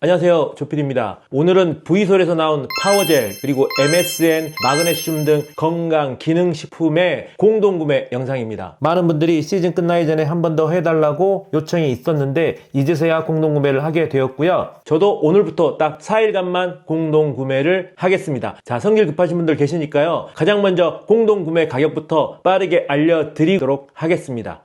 안녕하세요. 조필입니다. 오늘은 V솔에서 나온 파워젤 그리고 MSN 마그네슘 등 건강 기능식품의 공동구매 영상입니다. 많은 분들이 시즌 끝나기 전에 한 번 더 해달라고 요청이 있었는데 이제서야 공동구매를 하게 되었고요. 저도 오늘부터 딱 4일간만 공동구매를 하겠습니다. 자 성질 급하신 분들 계시니까요. 가장 먼저 공동구매 가격부터 빠르게 알려드리도록 하겠습니다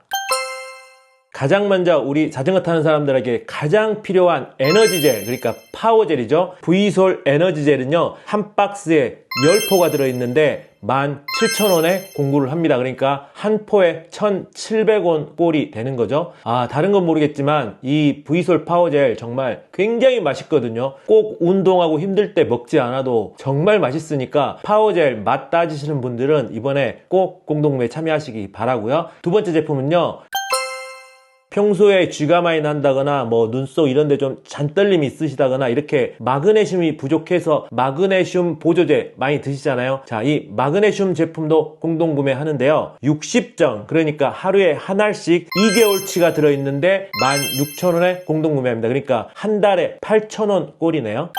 가장 먼저 우리 자전거 타는 사람들에게 가장 필요한 에너지젤 그러니까 파워젤이죠. V솔 에너지젤은요 한 박스에 10포가 들어있는데 17,000원에 공구를 합니다. 그러니까 한 포에 1,700원 꼴이 되는 거죠. 아 다른 건 모르겠지만 이 V솔 파워젤 정말 굉장히 맛있거든요. 꼭 운동하고 힘들 때 먹지 않아도 정말 맛있으니까 파워젤 맛 따지시는 분들은 이번에 꼭 공동구매 참여하시기 바라고요. 두 번째 제품은요 평소에 쥐가 많이 난다거나 뭐 눈속 이런 데 좀 잔떨림이 있으시다거나 이렇게 마그네슘이 부족해서 마그네슘 보조제 많이 드시잖아요. 자 이 마그네슘 제품도 공동 구매하는데요. 60정 그러니까 하루에 한 알씩 2개월치가 들어있는데 16,000원에 공동 구매합니다. 그러니까 한 달에 8,000원 꼴이네요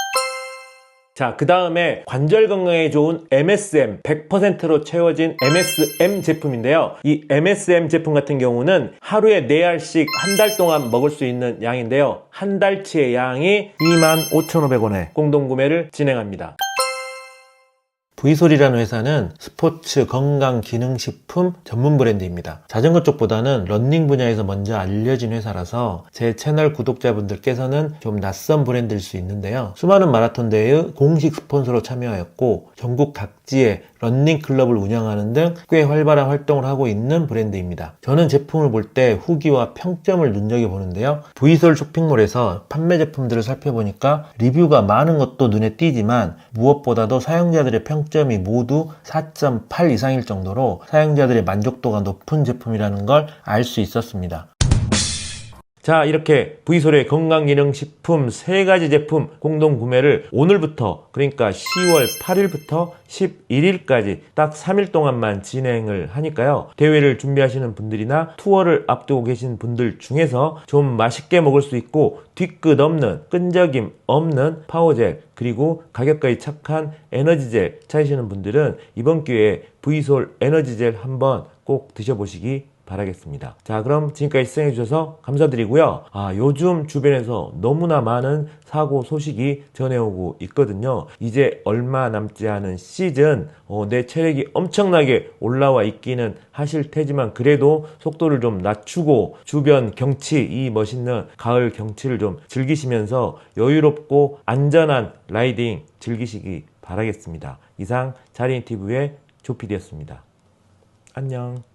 자, 그 다음에 관절 건강에 좋은 MSM 100%로 채워진 MSM 제품인데요. 이 MSM 제품 같은 경우는 하루에 4알씩 한 달 동안 먹을 수 있는 양인데요. 한 달치의 양이 25,500원에 공동 구매를 진행합니다. V솔이라는 회사는 스포츠 건강 기능식품 전문 브랜드입니다. 자전거 쪽보다는 런닝 분야에서 먼저 알려진 회사라서 제 채널 구독자분들께서는 좀 낯선 브랜드일 수 있는데요. 수많은 마라톤 대회의 공식 스폰서로 참여하였고 전국 각지에 런닝 클럽을 운영하는 등 꽤 활발한 활동을 하고 있는 브랜드입니다. 저는 제품을 볼 때 후기와 평점을 눈여겨보는데요. V솔 쇼핑몰에서 판매 제품들을 살펴보니까 리뷰가 많은 것도 눈에 띄지만 무엇보다도 사용자들의 평점이 모두 4.8 이상일 정도로 사용자들의 만족도가 높은 제품이라는 걸 알 수 있었습니다. 자 이렇게 V솔의 건강기능식품 3가지 제품 공동 구매를 오늘부터 그러니까 10월 8일부터 11일까지 딱 3일 동안만 진행을 하니까요. 대회를 준비하시는 분들이나 투어를 앞두고 계신 분들 중에서 좀 맛있게 먹을 수 있고 뒤끝 없는 끈적임 없는 파워젤 그리고 가격까지 착한 에너지젤 찾으시는 분들은 이번 기회에 V솔 에너지젤 한번 꼭 드셔보시기 바라겠습니다. 자, 그럼 지금까지 시청해주셔서 감사드리고요. 아, 요즘 주변에서 너무나 많은 사고 소식이 전해오고 있거든요. 이제 얼마 남지 않은 시즌, 어, 내 체력이 엄청나게 올라와 있기는 하실 테지만 그래도 속도를 좀 낮추고 주변 경치, 이 멋있는 가을 경치를 좀 즐기시면서 여유롭고 안전한 라이딩 즐기시기 바라겠습니다. 이상 자리인TV의 조피디였습니다. 안녕.